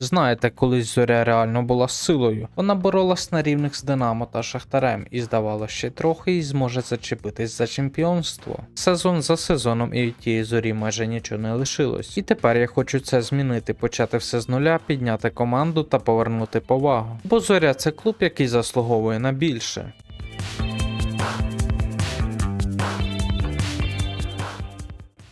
Знаєте, колись зоря реально була силою. Вона боролась на рівних з Динамо та Шахтарем і здавалося, ще трохи і зможе зачепитись за чемпіонство. Сезон за сезоном і від тієї зорі майже нічого не лишилось. І тепер я хочу це змінити, почати все з нуля, підняти команду та повернути повагу. Бо зоря це клуб, який заслуговує на більше.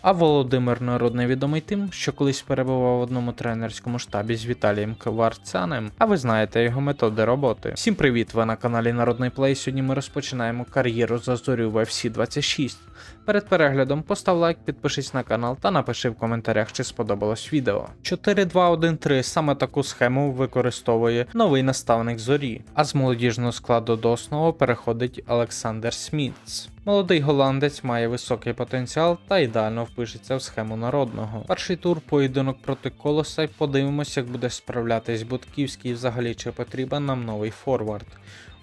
А Володимир Народний відомий тим, що колись перебував в одному тренерському штабі з Віталієм Кварцяним, а ви знаєте його методи роботи. Всім привіт! Ви на каналі Народний Плей. Сьогодні ми розпочинаємо кар'єру за зорю в FC 26. Перед переглядом постав лайк, підпишись на канал та напиши в коментарях, чи сподобалось відео. 4-2-1-3 саме таку схему використовує новий наставник зорі, а з молодіжного складу до основи переходить Олександр Смітс. Молодий голландець має високий потенціал та ідеально впишеться в схему народного. Перший тур поєдинок проти колоса і подивимося, як буде справлятись Будківський і взагалі чи потрібен нам новий форвард.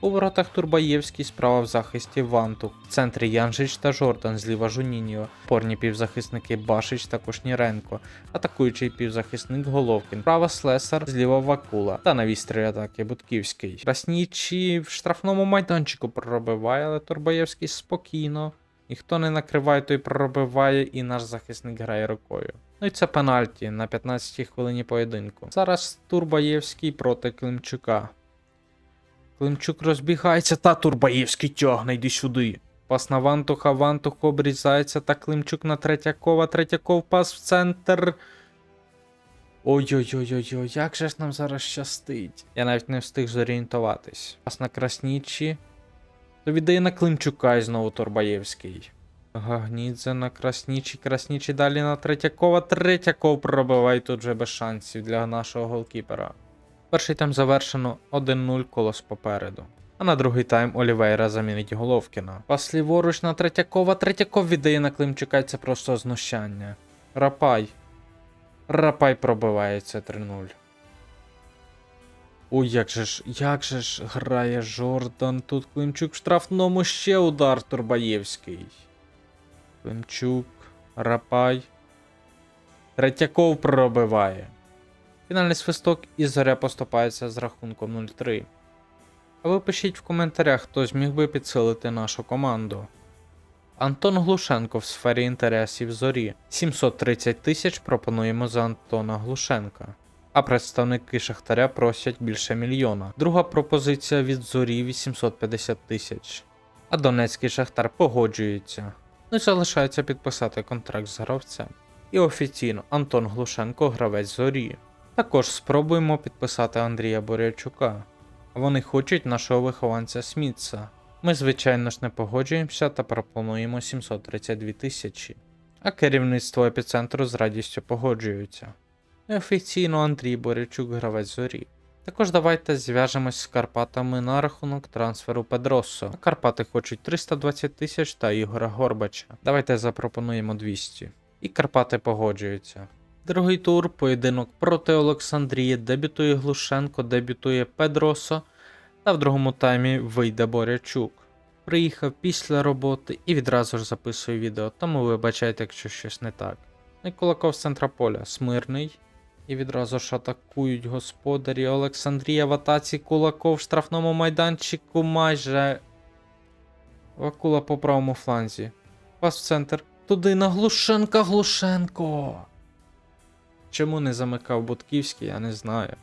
У воротах Турбаєвський справа в захисті Вантук, в центрі Янжич та Жордан, зліва Жуніньо, порні півзахисники Башич та Кушніренко, атакуючий півзахисник Головкін, права Слесар, зліва Вакула та на вістрі атаки Будківський. Краснічі в штрафному майданчику пробиває, але Турбаєвський спокійно. Ніхто не накриває, той пробиває, і наш захисник грає рукою. Ну і це пенальті на 15-й хвилині поєдинку. Зараз Турбаєвський проти Климчука. Климчук розбігається, та Турбаєвський тягне, йди сюди. Пас на Вантуха, Вантух обрізається, та Климчук на Третьякова, Третьяков пас в центр. Ой-ой-ой-ой, як же ж нам зараз щастить. Я навіть не встиг зорієнтуватись. Пас на Краснічі. То віддає на Климчука і знову Турбаєвський. Гагнідзе на Краснічі, Краснічі далі на Третьякова. Третьяков пробиває тут вже без шансів для нашого голкіпера. Перший тайм завершено 1-0 колос попереду. А на другий тайм Олівейра замінить Головкіна. Пас ліворуч на Третьякова. Третьяков віддає на Климчука, це просто знущання. Рапай. Рапай пробивається 3-0. Ой, як же ж, як же ж грає Жордан. Тут Климчук в штрафному ще удар Турбаєвський. Климчук, Рапай. Третьяков пробиває. Фінальний свисток і зоря поступається з рахунком 0-3. А ви пишіть в коментарях, хто зміг би підсилити нашу команду. Антон Глушенко в сфері інтересів зорі. 730 тисяч пропонуємо за Антона Глушенка. А представники Шахтаря просять більше мільйона. Друга пропозиція від зорі 850 тисяч. А Донецький Шахтар погоджується. Ну і залишається підписати контракт з гравцем. І офіційно Антон Глушенко гравець зорі. Також спробуємо підписати Андрія Борячука. Вони хочуть нашого вихованця Смітса. Ми, звичайно ж, не погоджуємося та пропонуємо 732 тисячі. А керівництво епіцентру з радістю погоджується. І офіційно Андрій Борячук гравець зорі. Також давайте зв'яжемось з Карпатами на рахунок трансферу Педросо. Карпати хочуть 320 тисяч та Ігора Горбача. Давайте запропонуємо 200. І Карпати погоджуються. Другий тур, поєдинок проти Олександрії, дебютує Глушенко, дебютує Педросо, та в другому таймі вийде Борячук. Приїхав після роботи і відразу ж записую відео, тому вибачайте, якщо щось не так. І Кулаков з центра поля, смирний. І відразу ж атакують господарі. Олександрія в атаці Кулаков в штрафному майданчику майже. Вакула по правому фланзі. Пас в центр. Туди на Глушенка Глушенко. Чому не замикав Будківський, я не знаю.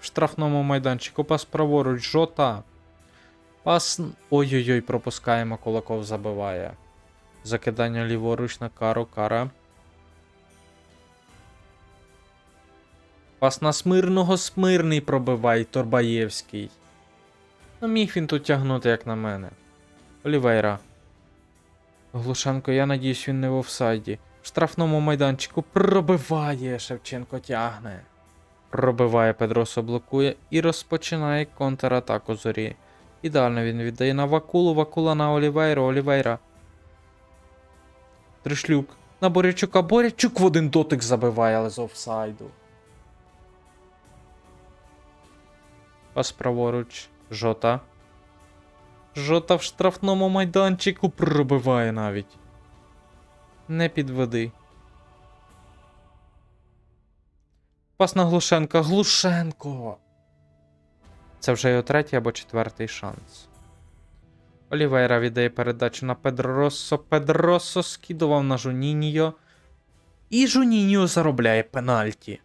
В штрафному майданчику пас праворуч, жота. Пас. Ой-ой-ой, пропускаємо, Кулаков забиває. Закидання ліворуч на кару, кара. Пас на смирного смирний пробиває Торбаєвський. Ну міг він тут тягнути, як на мене. Олівейра. Глушенко, я надіюсь, він не в офсайді. В штрафному майданчику пробиває. Шевченко тягне. Пробиває Педросо блокує і розпочинає контратаку зорі. Ідеально він віддає на Вакулу, Вакула на Олівейра, Олівейра. Тришлюк. На Борячука. Борячук в один дотик забиває, але з офсайду. Пас праворуч. Жота. Жота в штрафному майданчику пробиває навіть. Не підведи. Пас на Глушенка. Глушенко! Це вже його третій або четвертий шанс. Олівейра віддає передачу на Педроссо. Педроссо скидував на Жуніньо. І Жуніньо заробляє пенальті.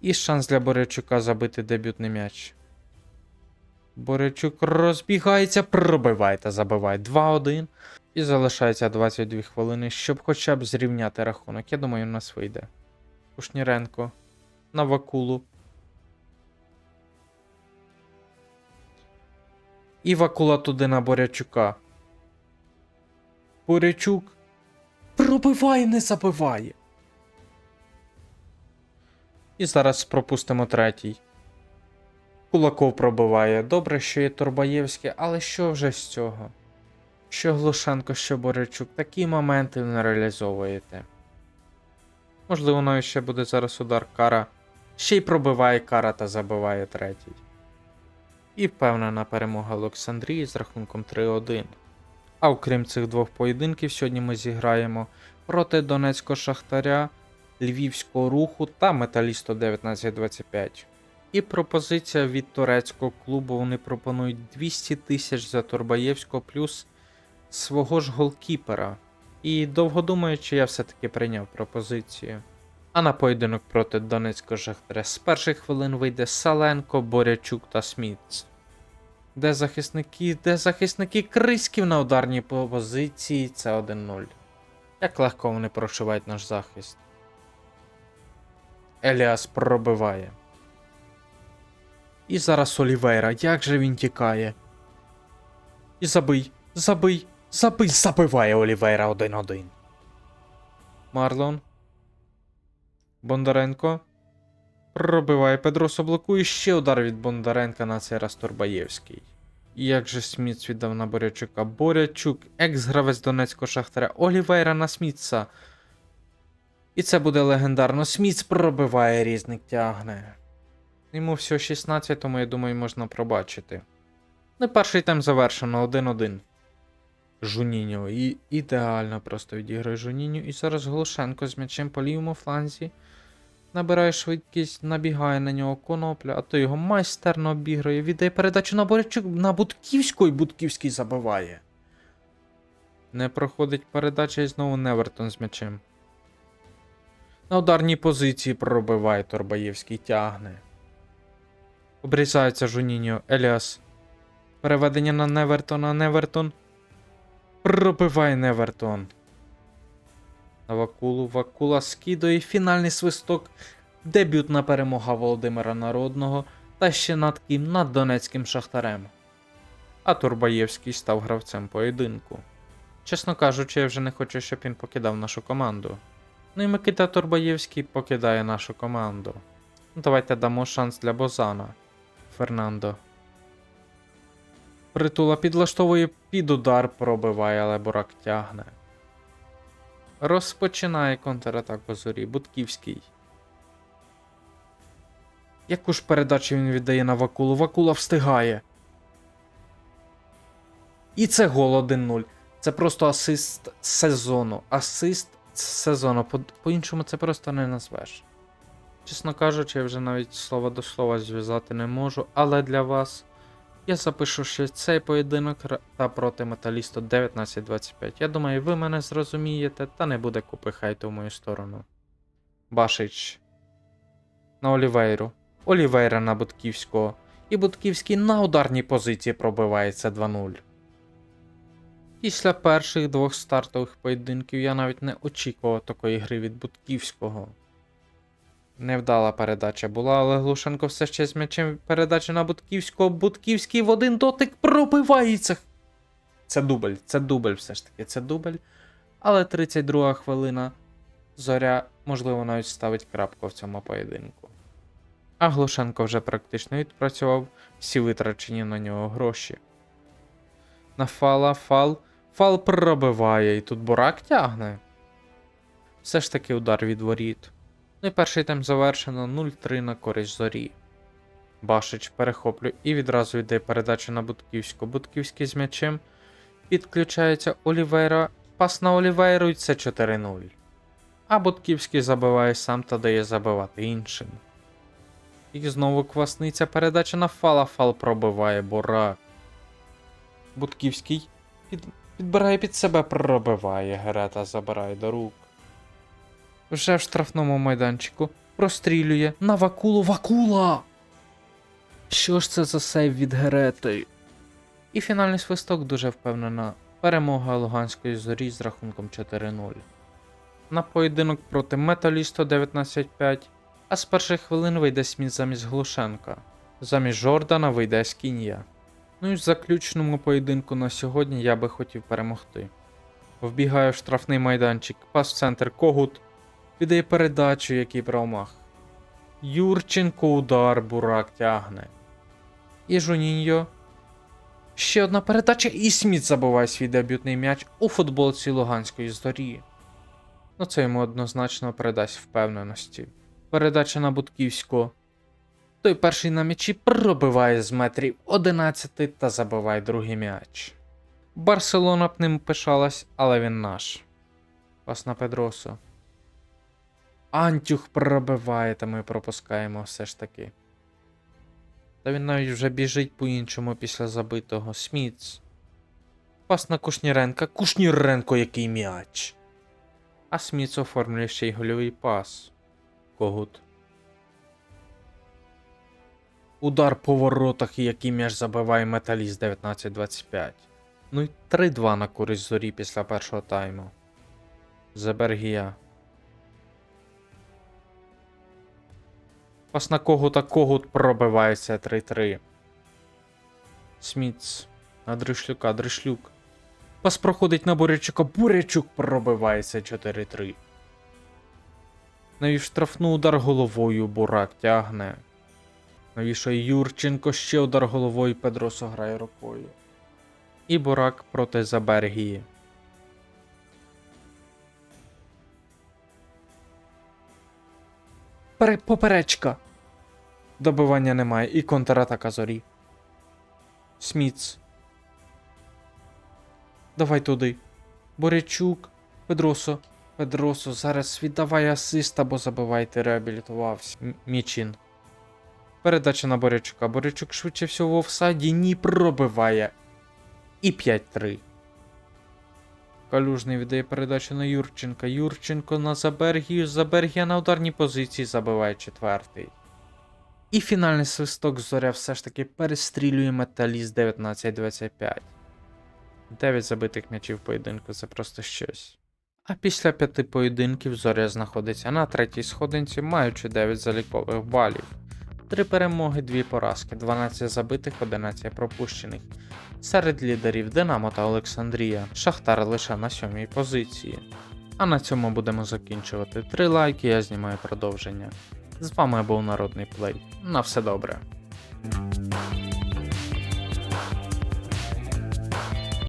І шанс для Борячука забити дебютний м'яч. Борячук розбігається, пробиває та забиває 2-1. І залишається 22 хвилини, щоб хоча б зрівняти рахунок. Я думаю, у нас вийде. Кушніренко на Вакулу. І Вакула туди на Борячука. Борячук пробиває, не забиває. І зараз пропустимо третій. Кулаков пробиває. Добре, що є Турбаєвський, але що вже з цього? Що Глушенко, що Борячук, такі моменти не реалізовуєте. Можливо, навіть ще буде зараз удар кара. Ще й пробиває кара та забиває третій. І впевнена перемога Олександрії з рахунком 3-1. А окрім цих двох поєдинків, сьогодні ми зіграємо проти Донецького Шахтаря, Львівського руху та Металісту 1925. І пропозиція від турецького клубу вони пропонують 200 тисяч за Турбаєвського плюс свого ж голкіпера. І довго думаючи, я все-таки прийняв пропозицію. А на поєдинок проти Донецького Шахтаря з перших хвилин вийде Саленко, Борячук та Смітс. Де захисники, де захисники Криськів на ударній позиції це 1-0. Як легко вони прошивають наш захист. Еліас пробиває. І зараз Олівейра, як же він тікає. І забий, забий, забий, забиває Олівейра 1-1. Марлон. Бондаренко. Пробиває Педросо блокує ще удар від Бондаренка на цей раз Турбаєвський. Як же Сміц віддав на Борячука. Борячук, екс-гравець Донецького Шахтаря, Олівейра на Смітса. І це буде легендарно. Сміц пробиває різник тягне. Йому всього 16, тому я думаю, можна пробачити. Ну, і перший тайм завершено 1-1. Жуніньо. І ідеально просто відіграє Жуніньо. І зараз Глушенко з м'ячем по лівому фланзі. Набирає швидкість, набігає на нього конопля, а то його майстерно обіграє, віддає передачу на Борячук на Будківську і Будківський забиває. Не проходить передача і знову Невертон з м'ячем. На ударній позиції пробиває Торбаєвський тягне. Обрізається Жуніньо, Еліас. Переведення на Невертона, Невертон. Пробиває Невертон. На Вакулу. Вакула скидує фінальний свисток. Дебютна перемога Володимира Народного та ще над ким над Донецьким Шахтарем. А Турбаєвський став гравцем поєдинку. Чесно кажучи, я вже не хочу, щоб він покидав нашу команду. Ну і Микита Турбаєвський покидає нашу команду. Ну, Давайте дамо шанс для Бозана. Фернандо. Притула підлаштовує під удар, пробиває, але Бурак тягне. Розпочинає контратаку зорі. Будківський. Яку ж передачу він віддає на Вакулу? Вакула встигає. І це гол 1-0. Це просто асист сезону. Асист сезону. По- По-іншому це просто не назвеш. Чесно кажучи, я вже навіть слово до слова зв'язати не можу, але для вас я запишу ще цей поєдинок та проти металісту 19-25. Я думаю, ви мене зрозумієте, та не буде купи хайту в мою сторону. Башич. На Олівейру. Олівейра на Будківського. І Будківський на ударній позиції пробивається 2-0. Після перших двох стартових поєдинків я навіть не очікував такої гри від Будківського. Невдала передача була, але Глушенко все ще з м'ячем передача на Будківського. Будківський в один дотик пробивається. Це дубль, це дубль все ж таки, це дубль. Але 32 хвилина. Зоря, можливо, навіть ставить крапку в цьому поєдинку. А Глушенко вже практично відпрацював всі витрачені на нього гроші. На фала, фал. Фал пробиває, і тут Бурак тягне. Все ж таки удар від воріт. Ну і перший тайм завершено 0-3 на користь зорі. Башич перехоплює і відразу йде передача на Будківську. Будківський з м'ячем. Підключається Олівейра. Пас на Олівейру і це 4-0. А Будківський забиває сам та дає забивати іншим. І знову квасниця передача на фала. Фал пробиває Бурак. Будківський під... підбирає під себе, пробиває. Герета забирає до рук. Вже в штрафному майданчику прострілює на Вакулу Вакула. Що ж це за сейв від Герети? І фінальний свисток дуже впевнена. Перемога Луганської зорі з рахунком 4-0. На поєдинок проти Металісто 19-5, а з перших хвилин вийде Сміт замість Глушенка. Замість Жордана вийде Скінія. Ну і в заключному поєдинку на сьогодні я би хотів перемогти. Вбігає в штрафний майданчик, пас в центр Когут, віддає передачу, який промах. Юрченко удар, бурак тягне. І Жуніньо. Ще одна передача, і Сміт забуває свій дебютний м'яч у футболці Луганської зорі. Ну це йому однозначно передасть впевненості. Передача на Будківського. Той перший на м'ячі пробиває з метрів 11 та забиває другий м'яч. Барселона б ним пишалась, але він наш. Пас на Педросо. Антюх пробиває, та ми пропускаємо все ж таки. Та він навіть вже біжить по-іншому після забитого. Сміц. Пас на Кушніренка. Кушніренко, який м'яч. А Сміц оформлює ще й гольовий пас. Когут. Удар по воротах, і який м'яч забиває металіст 19-25. Ну і 3-2 на користь зорі після першого тайму. Забергія. Пас на когута когут пробивається 3-3. Сміц. На Дришлюка, Дришлюк. Пас проходить на Бурячука. Бурячук пробивається 4-3. Навів штрафну удар головою, Бурак тягне. Навішає Юрченко, ще удар головою, Педросо грає рукою. І Бурак проти Забергії. Поперечка. Добивання немає і контратака зорі. Сміц. Давай туди. Борячук. Педросо. Педросо, зараз віддавай асист або забивайте, реабілітувався. М- Мічин. Передача на Борячука. Борячук швидше всього в офсайді. Ні, пробиває. І 5-3. Калюжний віддає передачу на Юрченка. Юрченко на Забергію. Забергія на ударній позиції забиває четвертий. І фінальний свисток зоря все ж таки перестрілює металіст 19-25. 9 забитих м'ячів поєдинку це просто щось. А після п'яти поєдинків зоря знаходиться на третій сходинці, маючи 9 залікових балів. 3 перемоги, 2 поразки, 12 забитих, 11 пропущених. Серед лідерів Динамо та Олександрія, Шахтар лише на сьомій позиції. А на цьому будемо закінчувати. Три лайки, я знімаю продовження. З вами був Народний Плей. На все добре.